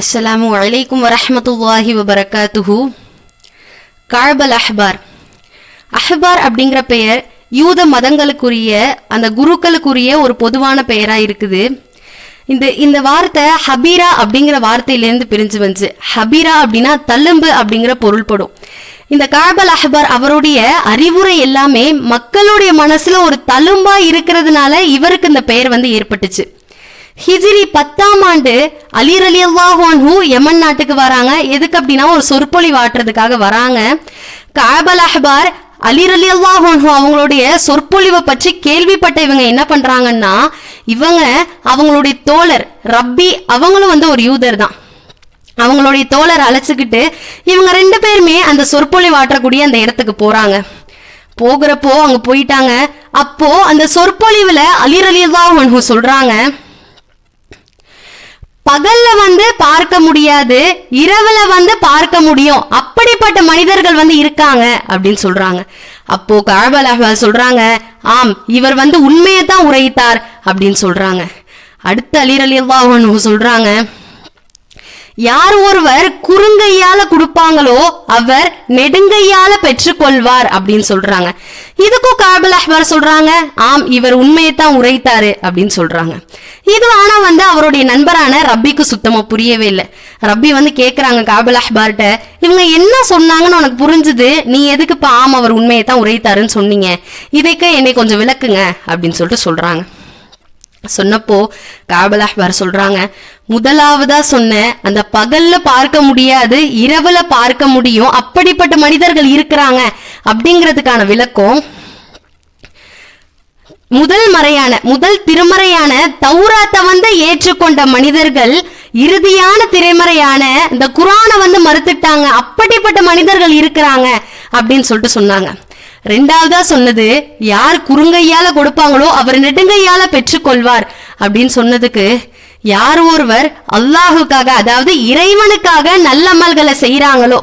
அஸ்ஸலாமு அலைக்கும் வரஹ்மத்துல்லாஹி வபரகாத்துஹு காழ்பல் அஹ்பார் அஹ்பார் அப்படிங்கிற பெயர் யூத மதங்களுக்குரிய அந்த குருக்களுக்குரிய ஒரு பொதுவான பெயராக இருக்குது. இந்த இந்த வார்த்தை ஹபீரா அப்படிங்கிற வார்த்தையிலேருந்து பிரிஞ்சு வந்துச்சு. ஹபீரா அப்படின்னா தள்ளும்பு அப்படிங்கிற பொருள்படும். இந்த காபல் அஹ்பார் அவருடைய அறிவுரை எல்லாமே மக்களுடைய மனசுல ஒரு தழும்பா இருக்கிறதுனால இவருக்கு இந்த பெயர் வந்து ஏற்பட்டுச்சு. ஹிஜ்ரி பத்தாம் ஆண்டு அலீர் அலி அல்லாஹு யமன் நாட்டுக்கு வராங்க. எதுக்கு அப்படின்னா ஒரு சொற்பொழிவு ஆட்டுறதுக்காக வராங்க. காபல் அஹ்பார் அலீர் அலி அல்லாஹு அவங்களுடைய சொற்பொழிவை பற்றி கேள்விப்பட்ட இவங்க என்ன பண்றாங்கன்னா இவங்க அவங்களுடைய தோழர் ரப்பி அவங்களும் வந்து ஒரு யூதர் தான். அவங்களுடைய தோழர் அழைச்சிக்கிட்டு இவங்க ரெண்டு பேருமே அந்த சொற்பொழி வாட்டக்கூடிய அந்த இடத்துக்கு போறாங்க. போகிறப்போ அங்க போயிட்டாங்க. அப்போ அந்த சொற்பொழிவுல அலிர் அலி அல்லாஹு சொல்றாங்க பகல்ல வந்து பார்க்க முடியாது இரவுல வந்து பார்க்க முடியும். அப்படிப்பட்ட மனிதர்கள் வந்து இருக்காங்க அப்படின்னு சொல்றாங்க. அப்போ காபல் அஹ்மத் சொல்றாங்க ஆம் இவர் வந்து உண்மையை தான் உரைத்தார் அப்படின்னு சொல்றாங்க. அடுத்த அலிர் சொல்றாங்க யார் ஒருவர் குறுங்கையால கொடுப்பாங்களோ அவர் நெடுங்கையால பெற்றுக்கொள்வார் அப்படின்னு சொல்றாங்க. இதுக்கும் காபில் அஹ்பார் சொல்றாங்க ஆம் இவர் உண்மையைத்தான் உரைத்தாரு அப்படின்னு சொல்றாங்க. இது ஆனா வந்து அவருடைய நண்பரான ரப்பிக்கு சுத்தமா புரியவே இல்லை. ரப்பி வந்து கேக்குறாங்க காபில் அஹ்பார்ட்ட இவங்க என்ன சொன்னாங்கன்னு உனக்கு புரிஞ்சுது? நீ எதுக்கு இப்ப ஆம் அவர் உண்மையைத்தான் உரைத்தாருன்னு சொன்னீங்க. இதைக்கு என்னை கொஞ்சம் விளக்குங்க அப்படின்னு சொல்லிட்டு சொல்றாங்க. சொன்னப்போ காபல் அஹ்பார் சொல்றாங்க முதலாவதா சொன்ன அந்த பகல்ல பார்க்க முடியாது இரவுல பார்க்க முடியும் அப்படிப்பட்ட மனிதர்கள் இருக்கிறாங்க அப்படிங்கிறதுக்கான விளக்கம் முதல் மறையான முதல் திருமறையான தௌராத்தை வந்து ஏற்றுக்கொண்ட மனிதர்கள் இறுதியான திரைமறையான இந்த குரானை வந்து மறுத்துட்டாங்க அப்படிப்பட்ட மனிதர்கள் இருக்கிறாங்க அப்படின்னு சொல்லிட்டு சொன்னாங்க. ரெண்டாவதா சொன்னது யார் குறுங்கையால கொடுப்பாங்களோ அவர் நெடுங்கையால பெற்றுக்கொள்வார். அப்படின்னு சொன்னதுக்கு யார் ஒருவர் அல்லாஹுக்காக அதாவது இறைவனுக்காக நல்ல அமல்களை செய்யறாங்களோ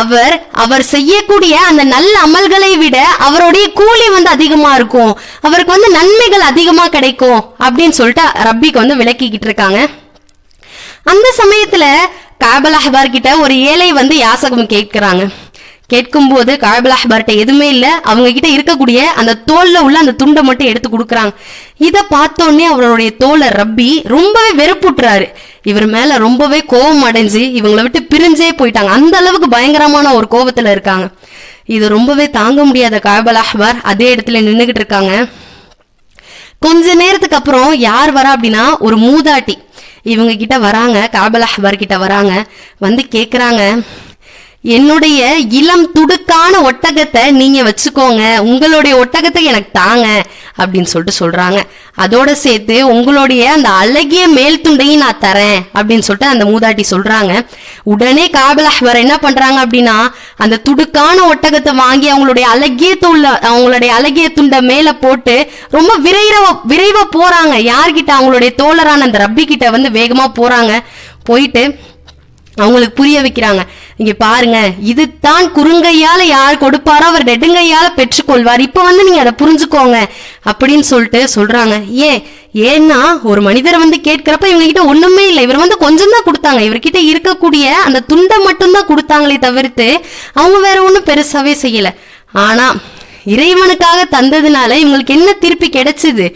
அவர் அவர் செய்யக்கூடிய அந்த நல்ல அமல்களை விட அவருடைய கூலி வந்து அதிகமா இருக்கும். அவருக்கு வந்து நன்மைகள் அதிகமா கிடைக்கும் அப்படின்னு சொல்லிட்டு ரப்பிக்கு வந்து விளக்கிக்கிட்டு இருக்காங்க. அந்த சமயத்துல காபல் அஹ்பார் கிட்ட ஒரு ஏழை வந்து யாசகம் கேட்கிறாங்க. கேட்கும்போது காபில் அஹ்பார்ட்ட எதுவுமே இல்ல. அவங்க கிட்ட இருக்கக்கூடிய அந்த தோல்ல உள்ள அந்த துண்டை மட்டும் எடுத்து கொடுக்குறாங்க. இதை பார்த்தோன்னே அவருடைய தோலை ரப்பி ரொம்பவே வெறுப்புட்டுறாரு இவர் மேல ரொம்பவே கோபம் அடைஞ்சு இவங்களை விட்டு பிரிஞ்சே போயிட்டாங்க. அந்த அளவுக்கு பயங்கரமான ஒரு கோபத்துல இருக்காங்க. இது ரொம்பவே தாங்க முடியாத காபல் அஹ்பார். அதே இடத்துல நின்னுகிட்டு இருக்காங்க. கொஞ்ச நேரத்துக்கு அப்புறம் யார் வரா அப்படின்னா ஒரு மூதாட்டி. இவங்க கிட்ட வராங்க. காபல் அஹ்பார் கிட்ட வராங்க. வந்து கேக்குறாங்க. என்னுடைய இளம் துடுக்கான ஒட்டகத்தை நீங்க வச்சுக்கோங்க. உங்களுடைய ஒட்டகத்தை எனக்கு தாங்க அப்படின்னு சொல்லிட்டு சொல்றாங்க. அதோட சேர்த்து உங்களுடைய அந்த அழகிய மேல் துண்டையும் நான் தரேன் அப்படின்னு சொல்லிட்டு அந்த மூதாட்டி சொல்றாங்க. உடனே காபல் அஹ்வர் என்ன பண்றாங்க அப்படின்னா அந்த துடுக்கான ஒட்டகத்தை வாங்கி அவங்களுடைய அழகிய துள்ள அவங்களுடைய அழகிய துண்டை மேல போட்டு ரொம்ப விரைவ விரைவா போறாங்க. யார்கிட்ட? அவங்களுடைய தோழரான அந்த ரப்பி கிட்ட வந்து வேகமா போறாங்க. போயிட்டு அவங்களுக்கு புரிய வைக்கிறாங்க. இங்க பாருங்க இதுதான் குறுங்கையால யார் கொடுப்பாரோ அவர் நெடுங்கையால பெற்றுக்கொள்வார். இப்ப வந்து நீங்க அதை புரிஞ்சுக்கோங்க அப்படின்னு சொல்லிட்டு சொல்றாங்க. ஏன் ஏன்னா ஒரு மனிதரை வந்து கேட்கிறப்ப இவங்க கிட்ட ஒண்ணுமே இல்லை. இவர் வந்து கொஞ்சம் தான் கொடுத்தாங்க. இவர்கிட்ட இருக்கக்கூடிய அந்த துண்டை மட்டும்தான் கொடுத்தாங்களே தவிர்த்து அவங்க வேற ஒண்ணும் பெருசாவே செய்யல. ஆனா இறைவனுக்காக தந்ததுனால இவங்களுக்கு என்ன திருப்பி கிடைச்சது?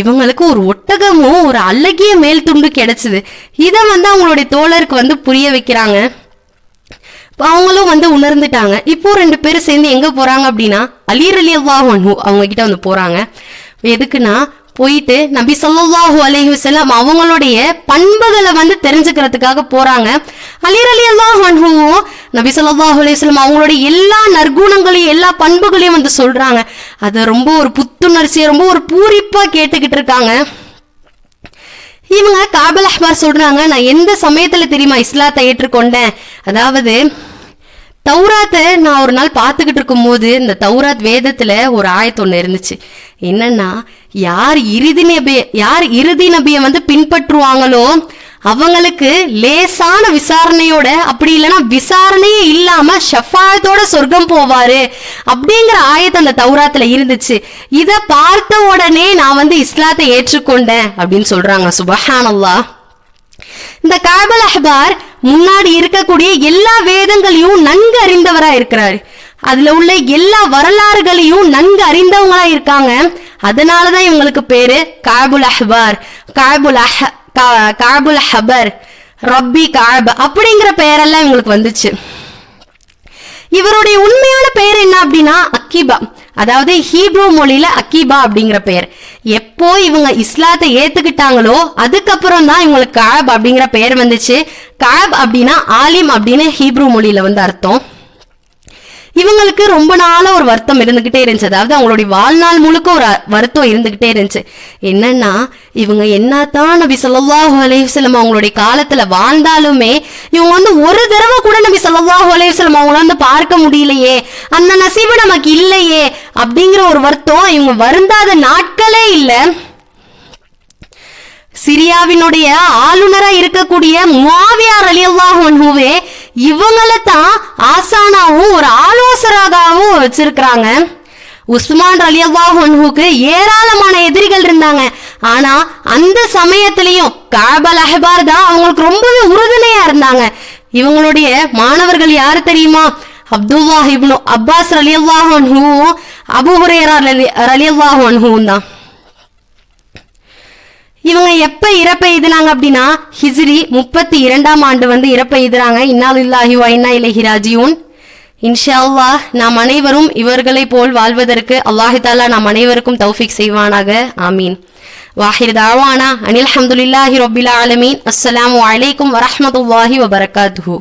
இவங்களுக்கு ஒரு ஒட்டகமும் ஒரு அழகிய மேல் துண்டு கிடைச்சது. இதை வந்து அவங்களுடைய தோழருக்கு வந்து புரிய வைக்கிறாங்க. அவங்களும் வந்து உணர்ந்துட்டாங்க. இப்போ ரெண்டு பேரும் சேர்ந்து எங்க போறாங்க அப்படின்னா அலீர் அலி அல்லாஹ் அவங்க கிட்ட வந்து போறாங்க. எதுக்குன்னா போயிட்டு நபி சொல்லாஹு அலஹி வசலாம் அவங்களுடைய பண்புகளை வந்து தெரிஞ்சுக்கிறதுக்காக போறாங்க. அலீர் அலி அல்லாஹ் அன்ஹுவும் நபி ஸல்லல்லாஹு அலைஹி அவங்களுடைய எல்லா நற்குணங்களையும் எல்லா பண்புகளையும் வந்து சொல்றாங்க. அதை ரொம்ப ஒரு புத்துணர்ச்சியை ரொம்ப ஒரு பூரிப்பா கேட்டுக்கிட்டு இருக்காங்க. இவங்க காபல் அஹ்மார் சொல்றாங்க நான் எந்த சமயத்துல தெரியுமா இஸ்லாத்தை ஏற்றுக்கொண்டேன்? அதாவது தௌராத்தை நான் ஒரு நாள் பார்த்துக்கிட்டு இருக்கும்போது இந்த தௌராத் வேதத்துல ஒரு ஆயத்து ஒன்று இருந்துச்சு. என்னன்னா யார் இறுதி நபிய யார் இறுதி நபியை வந்து பின்பற்றுவாங்களோ அவங்களுக்கு லேசான விசாரணையோட அப்படி இல்லைன்னா விசாரணையே இல்லாம ஷஃபாயத்தோட சொர்க்கம் போவாரு அப்படிங்கிற ஆயத்து அந்த தௌராத்துல இருந்துச்சு. இத பார்த்த உடனே நான் வந்து இஸ்லாத்தை ஏற்றுக்கொண்டேன் அப்படின்னு சொல்றாங்க. சுபஹானல்லா. இந்த காபல் அஹ்பார் முன்னாடி இருக்கக்கூடிய எல்லா வேதங்களையும் நன்கு அறிந்தவரா இருக்கிறாரு. அதுல உள்ள எல்லா வரலாறுகளையும் நன்கு அறிந்தவங்களா இருக்காங்க. அதனாலதான் இவங்களுக்கு பேரு காபுல் அஹ்பார். காபுல் அஹ் காபுல் ஹபர் ரப்பி காப் அப்படிங்கிற பெயரெல்லாம் இவங்களுக்கு வந்துச்சு. இவருடைய உண்மையான பெயர் என்ன அப்படின்னா அக்கீபா. அதாவது ஹீப்ரூ மொழியில அக்கீபா அப்படிங்கிற பெயர். எப்போ இவங்க இஸ்லாத்தை ஏத்துக்கிட்டாங்களோ அதுக்கப்புறம் தான் இவங்களுக்கு காப் அப்படிங்கிற பெயர் வந்துச்சு. காப் அப்படின்னா ஆலிம் அப்படின்னு ஹீப்ரூ மொழியில வந்து அர்த்தம். இவங்களுக்கு ரொம்ப நாளா ஒரு வருத்தம் இருந்துகிட்டே இருந்துச்சு. அதாவது அவங்களுடைய வாழ்நாள் முழுக்க ஒரு வருத்தம் இருந்துகிட்டே இருந்துச்சு. என்னன்னா இவங்க என்னத்தான் நபி ஸல்லல்லாஹு அலைஹி அவங்களுடைய காலத்துல வாழ்ந்தாலுமே இவங்க வந்து ஒரு தடவை கூட நபி ஸல்லல்லாஹு அலைஹி அவங்கள வந்து பார்க்க முடியலையே அந்த நசீபு நமக்கு இல்லையே அப்படிங்கிற ஒரு வருத்தம் இவங்க வருந்தாத நாட்களே இல்லை. சிரியாவினுடைய ஆளுநரா இருக்கக்கூடிய முவாவியார் ரலியல்லாஹு அன்ஹுவே இவங்கள தான் ஆசானாவும் ஒரு ஆலோசராகவும் வச்சிருக்கிறாங்க. உஸ்மான் ரலியல்லாஹு அன்ஹுக்கு ஏராளமான எதிரிகள் இருந்தாங்க. ஆனா அந்த சமயத்திலையும் காபல் அஹ்பார் தான் அவங்களுக்கு ரொம்பவே உறுதுணையா இருந்தாங்க. இவங்களுடைய மாணவர்கள் யாரு தெரியுமா? அப்துல்லாஹ் இப்னு அப்பாஸ் ரலியல்லாஹு ஹூவும் அபூ ஹுரைரா ரலி- ரலியல்லாஹு தான். இவங்க எப்ப இறப்பை எய்தினாங்க அப்படின்னா ஹிஜ்ரி முப்பத்தி இரண்டாம் ஆண்டு வந்து இறப்பை எழுதுறாங்க இன்னாலில்லாஹி இல்லாஹி இன்னா இலைஹி ராஜியூன். இன்ஷா அல்லாஹ் நாம் அனைவரும் இவர்களைப் போல் வாழ்வதற்கு அல்லாஹி தாலா நாம் அனைவருக்கும் தௌஃபிக் செய்வானாக. ஆமீன். வாஹிர் தாவானா. அனில் அஹமதுல்லாஹி ரொபிலா ஆலமீன். அஸ்லாம் வலைக்கும் வரமத்துல்லாஹி வபரகாத்துஹு.